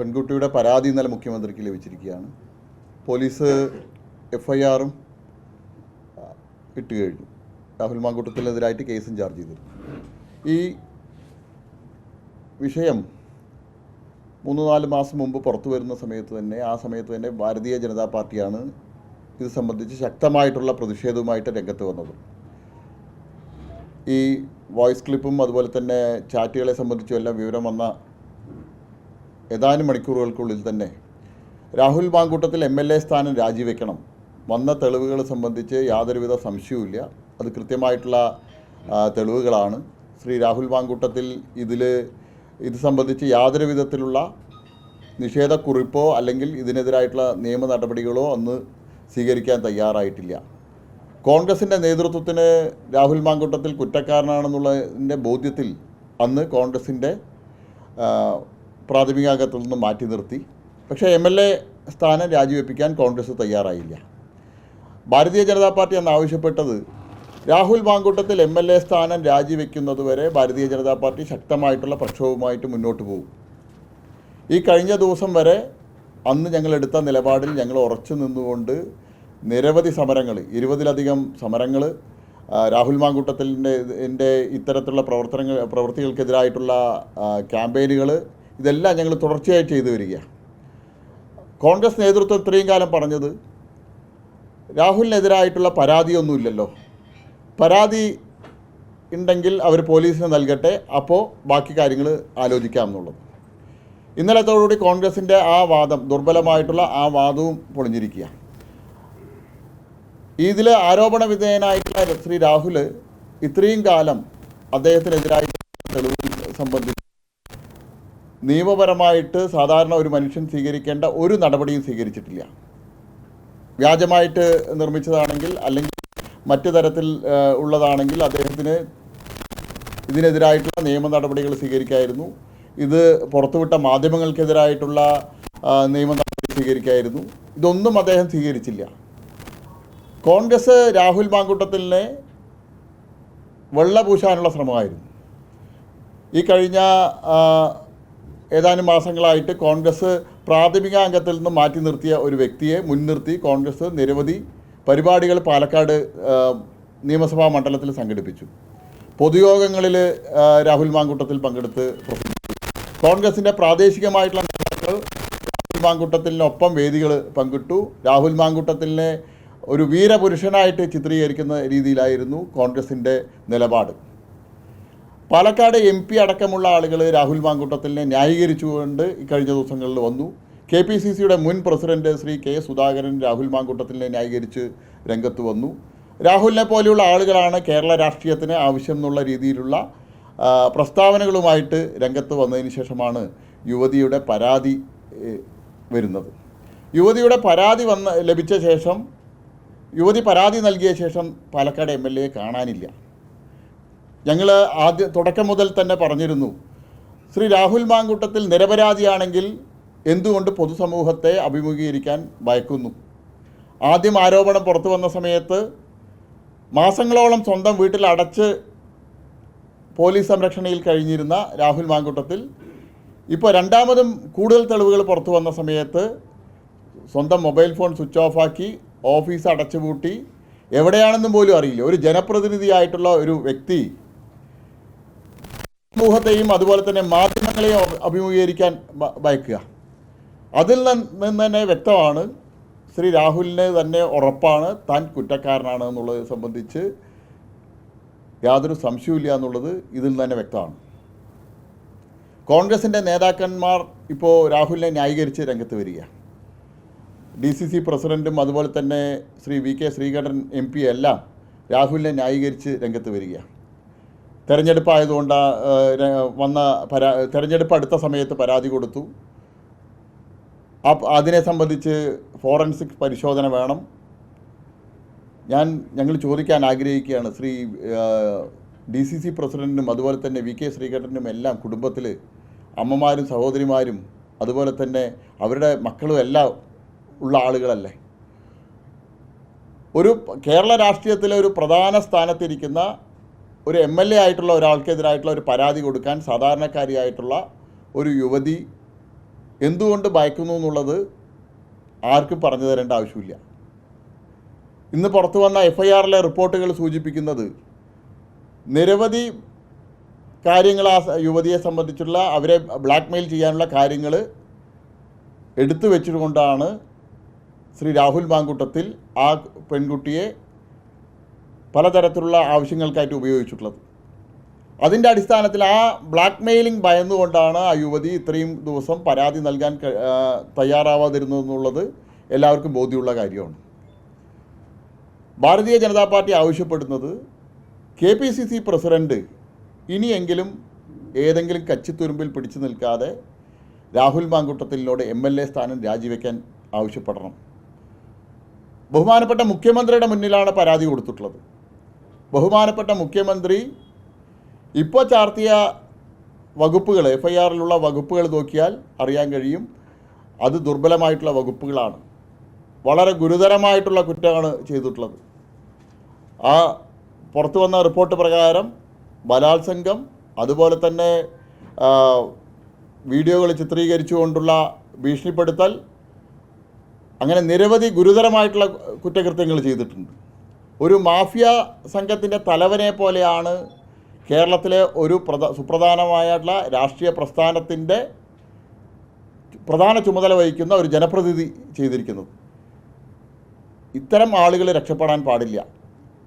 പെൺകുട്ടിയുടെ പരാതി ഇന്നലെ മുഖ്യമന്ത്രിക്ക് ലഭിച്ചിരിക്കുകയാണ്. പോലീസ് എഫ് ഐ ആറും ഇട്ട് രാഹുൽ മാങ്കൂട്ടത്തിനെതിരായിട്ട് കേസും ചാർജ് ചെയ്തിരുന്നു. ഈ വിഷയം മൂന്ന് നാല് മാസം മുമ്പ് പുറത്തു വരുന്ന സമയത്ത് തന്നെ ആ സമയത്ത് തന്നെ ഭാരതീയ ജനതാ പാർട്ടിയാണ് ഇത് സംബന്ധിച്ച് ശക്തമായിട്ടുള്ള പ്രതിഷേധവുമായിട്ട് രംഗത്ത് വന്നത്. ഈ വോയിസ് ക്ലിപ്പും അതുപോലെ തന്നെ ചാറ്റുകളെ സംബന്ധിച്ചും എല്ലാം വിവരം വന്ന ഏതാനും മണിക്കൂറുകൾക്കുള്ളിൽ തന്നെ Rahul Mamkootathil M L A സ്ഥാനം രാജിവെക്കണം. വന്ന തെളിവുകൾ സംബന്ധിച്ച് യാതൊരുവിധ സംശയവുമില്ല. അത് കൃത്യമായിട്ടുള്ള തെളിവുകളാണ്. ശ്രീ രാഹുൽ മാങ്കൂട്ടത്തിൽ ഇതിൽ ഇത് സംബന്ധിച്ച് യാതൊരു വിധത്തിലുള്ള നിഷേധക്കുറിപ്പോ അല്ലെങ്കിൽ ഇതിനെതിരായിട്ടുള്ള നിയമ നടപടികളോ അന്ന് സ്വീകരിക്കാൻ തയ്യാറായിട്ടില്ല. കോൺഗ്രസിന്റെ നേതൃത്വത്തിന് രാഹുൽ മാങ്കൂട്ടത്തിൽ കുറ്റക്കാരനാണെന്നുള്ളതിന്റെ ബോധ്യത്തിൽ അന്ന് കോൺഗ്രസിന്റെ പ്രാഥമികാംഗത്തിൽ നിന്ന് മാറ്റി നിർത്തി. പക്ഷേ എം എൽ എ സ്ഥാനം രാജിവെപ്പിക്കാൻ കോൺഗ്രസ് തയ്യാറായില്ല. ഭാരതീയ ജനതാ പാർട്ടി അന്ന് ആവശ്യപ്പെട്ടത് Rahul Mamkootathil M L A സ്ഥാനം രാജിവെക്കുന്നതുവരെ ഭാരതീയ ജനതാ പാർട്ടി ശക്തമായിട്ടുള്ള പ്രക്ഷോഭവുമായിട്ട് മുന്നോട്ട് പോകും. ഈ കഴിഞ്ഞ ദിവസം വരെ അന്ന് ഞങ്ങൾ എടുത്ത നിലപാടിൽ ഞങ്ങൾ ഉറച്ചു നിന്നുകൊണ്ട് നിരവധി സമരങ്ങൾ ഇരുപതിലധികം സമരങ്ങൾ രാഹുൽ മാങ്കൂട്ടത്തിന്റെ ഇത്തരത്തിലുള്ള പ്രവർത്തനങ്ങൾ പ്രവൃത്തികൾക്കെതിരായിട്ടുള്ള ക്യാമ്പയിനുകൾ ഇതെല്ലാം ഞങ്ങൾ തുടർച്ചയായി ചെയ്തു വരിക കോൺഗ്രസ് നേതൃത്വം ഇത്രയും കാലം പറഞ്ഞത് രാഹുലിനെതിരായിട്ടുള്ള പരാതിയൊന്നുമില്ലല്ലോ. പരാതി ഉണ്ടെങ്കിൽ അവർ പോലീസിന് നൽകട്ടെ അപ്പോൾ ബാക്കി കാര്യങ്ങൾ ആലോചിക്കാം എന്നുള്ളത് ഇന്നലത്തോടുകൂടി കോൺഗ്രസിന്റെ ആ വാദം ദുർബലമായിട്ടുള്ള ആ വാദവും പൊളിഞ്ഞിരിക്കുക ഇതിൽ ആരോപണ വിധേയനായിട്ടുള്ള ശ്രീ രാഹുൽ ഇത്രയും കാലം അദ്ദേഹത്തിനെതിരായി തെളിവ് സംബന്ധിച്ച് നിയമപരമായിട്ട് സാധാരണ ഒരു മനുഷ്യൻ സ്വീകരിക്കേണ്ട ഒരു നടപടിയും സ്വീകരിച്ചിട്ടില്ല. വ്യാജമായിട്ട് നിർമ്മിച്ചതാണെങ്കിൽ അല്ലെങ്കിൽ മറ്റു തരത്തിൽ ഉള്ളതാണെങ്കിൽ അദ്ദേഹത്തിന് ഇതിനെതിരായിട്ടുള്ള നിയമ നടപടികൾ സ്വീകരിക്കായിരുന്നു. ഇത് പുറത്തുവിട്ട മാധ്യമങ്ങൾക്കെതിരായിട്ടുള്ള നിയമ നടപടി സ്വീകരിക്കായിരുന്നു. ഇതൊന്നും അദ്ദേഹം സ്വീകരിച്ചില്ല. കോൺഗ്രസ് രാഹുൽ മാങ്കുട്ടത്തിലിനെ വെള്ള പൂശാനുള്ള ശ്രമമായിരുന്നു. ഈ കഴിഞ്ഞ ഏതാനും മാസങ്ങളായിട്ട് കോൺഗ്രസ് പ്രാഥമിക അംഗത്തിൽ നിന്ന് മാറ്റി നിർത്തിയ ഒരു വ്യക്തിയെ മുൻനിർത്തി കോൺഗ്രസ് നിരവധി പരിപാടികൾ പാലക്കാട് നിയമസഭാ മണ്ഡലത്തിൽ സംഘടിപ്പിച്ചു. പൊതുയോഗങ്ങളിൽ രാഹുൽ മാങ്കൂട്ടത്തിൽ പങ്കെടുത്ത് കോൺഗ്രസിന്റെ പ്രാദേശികമായിട്ടുള്ള നേതാക്കൾ രാഹുൽ മാങ്കൂട്ടത്തിനൊപ്പം വേദികൾ പങ്കിട്ടു. രാഹുൽ മാങ്കൂട്ടത്തിനെ ഒരു വീരപുരുഷനായിട്ട് ചിത്രീകരിക്കുന്ന രീതിയിലായിരുന്നു കോൺഗ്രസിന്റെ നിലപാട്. പാലക്കാട് എം പി അടക്കമുള്ള ആളുകൾ രാഹുൽ മാങ്കൂട്ടത്തിനെ ന്യായീകരിച്ചുകൊണ്ട് ഇക്കഴിഞ്ഞ ദിവസങ്ങളിൽ വന്നു. കെ പി സി സിയുടെ മുൻ പ്രസിഡന്റ് ശ്രീ കെ സുധാകരൻ രാഹുൽ മാങ്കൂട്ടത്തിനെ ന്യായീകരിച്ച് രംഗത്ത് വന്നു. രാഹുലിനെ പോലെയുള്ള ആളുകളാണ് കേരള രാഷ്ട്രീയത്തിന് ആവശ്യം എന്നുള്ള രീതിയിലുള്ള പ്രസ്താവനകളുമായിട്ട് രംഗത്ത് വന്നതിന് ശേഷമാണ് യുവതിയുടെ പരാതി വരുന്നത്. യുവതിയുടെ പരാതി വന്ന ലഭിച്ച ശേഷം യുവതി പരാതി നൽകിയ ശേഷം പാലക്കാട് എം എൽ എയെ കാണാനില്ല. ഞങ്ങൾ ആദ്യ തുടക്കം മുതൽ തന്നെ പറഞ്ഞിരുന്നു. ശ്രീ രാഹുൽ മാങ്കൂട്ടത്തിൽ നിരപരാധിയാണെങ്കിൽ എന്തുകൊണ്ട് പൊതുസമൂഹത്തെ അഭിമുഖീകരിക്കാൻ ഭയക്കുന്നു? ആദ്യം ആരോപണം പുറത്തു വന്ന സമയത്ത് മാസങ്ങളോളം സ്വന്തം വീട്ടിൽ അടച്ച് പോലീസ് സംരക്ഷണയിൽ കഴിഞ്ഞിരുന്ന രാഹുൽ മാങ്കൂട്ടത്തിൽ ഇപ്പോൾ രണ്ടാമതും കൂടുതൽ തെളിവുകൾ പുറത്തു വന്ന സമയത്ത് സ്വന്തം മൊബൈൽ ഫോൺ സ്വിച്ച് ഓഫാക്കി ഓഫീസ് അടച്ചുപൂട്ടി എവിടെയാണെന്നും പോലും അറിയില്ല. ഒരു ജനപ്രതിനിധിയായിട്ടുള്ള ഒരു വ്യക്തി സമൂഹത്തെയും അതുപോലെ തന്നെ മാധ്യമങ്ങളെയും അഭിമുഖീകരിക്കാൻ വയക്കുക. അതിൽ നിന്ന് തന്നെ വ്യക്തമാണ് ശ്രീ രാഹുലിന് തന്നെ ഉറപ്പാണ് താൻ കുറ്റക്കാരനാണ് എന്നുള്ളത് സംബന്ധിച്ച് യാതൊരു സംശയവുമില്ല എന്നുള്ളത് ഇതിൽ തന്നെ വ്യക്തമാണ്. കോൺഗ്രസിന്റെ നേതാക്കന്മാർ ഇപ്പോൾ രാഹുലിനെ ന്യായീകരിച്ച് രംഗത്ത് വരിക. ഡി സി സി പ്രസിഡന്റും അതുപോലെ തന്നെ Shri V K Sreekandan M P എല്ലാം രാഹുലിനെ ന്യായീകരിച്ച് രംഗത്ത് വരിക. തെരഞ്ഞെടുപ്പ് ആയതുകൊണ്ട് വന്ന പരാ തെരഞ്ഞെടുപ്പ് അടുത്ത സമയത്ത് പരാതി കൊടുത്തു. അതിനെ സംബന്ധിച്ച് ഫോറൻസിക് പരിശോധന വേണം. ഞാൻ ഞങ്ങൾ ചോദിക്കാൻ ആഗ്രഹിക്കുകയാണ്. ശ്രീ ഡി സി സി പ്രസിഡന്റിനും അതുപോലെ തന്നെ വി കെ ശ്രീകണ്ഠനും എല്ലാം കുടുംബത്തിൽ അമ്മമാരും സഹോദരിമാരും അതുപോലെ തന്നെ അവരുടെ മക്കളും എല്ലാം ഉള്ള ആളുകളല്ലേ? ഒരു കേരള രാഷ്ട്രീയത്തിലെ ഒരു പ്രധാന സ്ഥാനത്തിരിക്കുന്ന ഒരു എം എൽ എ ആയിട്ടുള്ള ഒരാൾക്കെതിരായിട്ടുള്ള ഒരു പരാതി കൊടുക്കാൻ സാധാരണക്കാരിയായിട്ടുള്ള ഒരു യുവതി എന്തുകൊണ്ട് ഭയക്കുന്നു എന്നുള്ളത് ആർക്കും പറഞ്ഞു തരേണ്ട ആവശ്യമില്ല. ഇന്ന് പുറത്തു വന്ന എഫ് ഐ ആറിലെ റിപ്പോർട്ടുകൾ സൂചിപ്പിക്കുന്നത് നിരവധി കാര്യങ്ങൾ ആ യുവതിയെ സംബന്ധിച്ചുള്ള അവരെ ബ്ലാക്ക്മെയിൽ ചെയ്യാനുള്ള കാര്യങ്ങൾ എടുത്തു വെച്ചുകൊണ്ടാണ് ശ്രീ രാഹുൽ മാങ്കൂട്ടത്തിൽ ആ പെൺകുട്ടിയെ പലതരത്തിലുള്ള ആവശ്യങ്ങൾക്കായിട്ട് ഉപയോഗിച്ചിട്ടുള്ളത്. അതിന്റെ അടിസ്ഥാനത്തിൽ ആ ബ്ലാക്ക് മെയിലിംഗ് ഭയന്നുകൊണ്ടാണ് ആ യുവതി ഇത്രയും ദിവസം പരാതി നൽകാൻ തയ്യാറാവാതിരുന്നതെന്നുള്ളത് എല്ലാവർക്കും ബോധ്യമുള്ള കാര്യമാണ്. ഭാരതീയ ജനതാ പാർട്ടി ആവശ്യപ്പെടുന്നത് K P C C president ഇനിയെങ്കിലും ഏതെങ്കിലും കച്ചിത്തുരുമ്പിൽ പിടിച്ചു നിൽക്കാതെ രാഹുൽ മാങ്കുട്ടത്തിനോട് എം എൽ എ സ്ഥാനം രാജിവെക്കാൻ ആവശ്യപ്പെടണം. ബഹുമാനപ്പെട്ട മുഖ്യമന്ത്രിയുടെ മുന്നിലാണ് പരാതി കൊടുത്തിട്ടുള്ളത്. ബഹുമാനപ്പെട്ട മുഖ്യമന്ത്രി ഇപ്പോൾ ചാർത്തിയ വകുപ്പുകൾ എഫ് ഐ ആറിലുള്ള വകുപ്പുകൾ നോക്കിയാൽ അറിയാൻ കഴിയും അത് ദുർബലമായിട്ടുള്ള വകുപ്പുകളാണ്. വളരെ ഗുരുതരമായിട്ടുള്ള കുറ്റമാണ് ചെയ്തിട്ടുള്ളത്. ആ പുറത്തു വന്ന റിപ്പോർട്ട് പ്രകാരം ബലാത്സംഗം അതുപോലെ തന്നെ വീഡിയോകൾ ചിത്രീകരിച്ചുകൊണ്ടുള്ള ഭീഷണിപ്പെടുത്തൽ അങ്ങനെ നിരവധി ഗുരുതരമായിട്ടുള്ള കുറ്റകൃത്യങ്ങൾ ചെയ്തിട്ടുണ്ട്. ഒരു മാഫിയ സംഘത്തിന്റെ തലവനെ പോലെയാണ് കേരളത്തിലെ ഒരു പ്രധാ സുപ്രധാനമായിട്ടുള്ള രാഷ്ട്രീയ പ്രസ്ഥാനത്തിന്റെ പ്രധാന ചുമതല വഹിക്കുന്ന ഒരു ജനപ്രതിനിധി ചെയ്തിരിക്കുന്നത് ഇത്തരം ആളുകൾ രക്ഷപ്പെടാൻ പാടില്ല.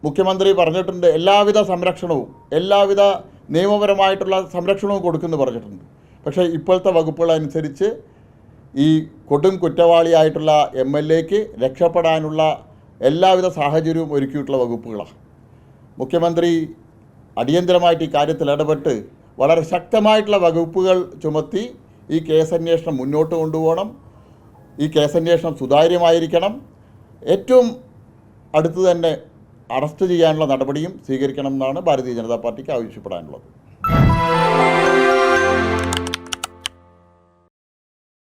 മുഖ്യമന്ത്രി പറഞ്ഞിട്ടുണ്ട് എല്ലാവിധ സംരക്ഷണവും എല്ലാവിധ നിയമപരമായിട്ടുള്ള സംരക്ഷണവും കൊടുക്കുമെന്ന് പറഞ്ഞിട്ടുണ്ട്. പക്ഷേ ഇപ്പോഴത്തെ വകുപ്പുകളനുസരിച്ച് ഈ കൊടും കുറ്റവാളിയായിട്ടുള്ള എം എൽ എക്ക് രക്ഷപ്പെടാനുള്ള എല്ലാവിധ സാഹചര്യവും ഒരുക്കിയിട്ടുള്ള വകുപ്പുകളാണ് മുഖ്യമന്ത്രി അടിയന്തരമായിട്ട് ഈ കാര്യത്തിൽ ഇടപെട്ട് വളരെ ശക്തമായിട്ടുള്ള വകുപ്പുകൾ ചുമത്തി ഈ കേസന്വേഷണം മുന്നോട്ട് കൊണ്ടുപോകണം. ഈ കേസന്വേഷണം സുതാര്യമായിരിക്കണം. ഏറ്റവും അടുത്ത് തന്നെ അറസ്റ്റ് ചെയ്യാനുള്ള നടപടിയും സ്വീകരിക്കണം എന്നാണ് ഭാരതീയ ജനതാ പാർട്ടിക്ക് ആവശ്യപ്പെടാനുള്ളത്.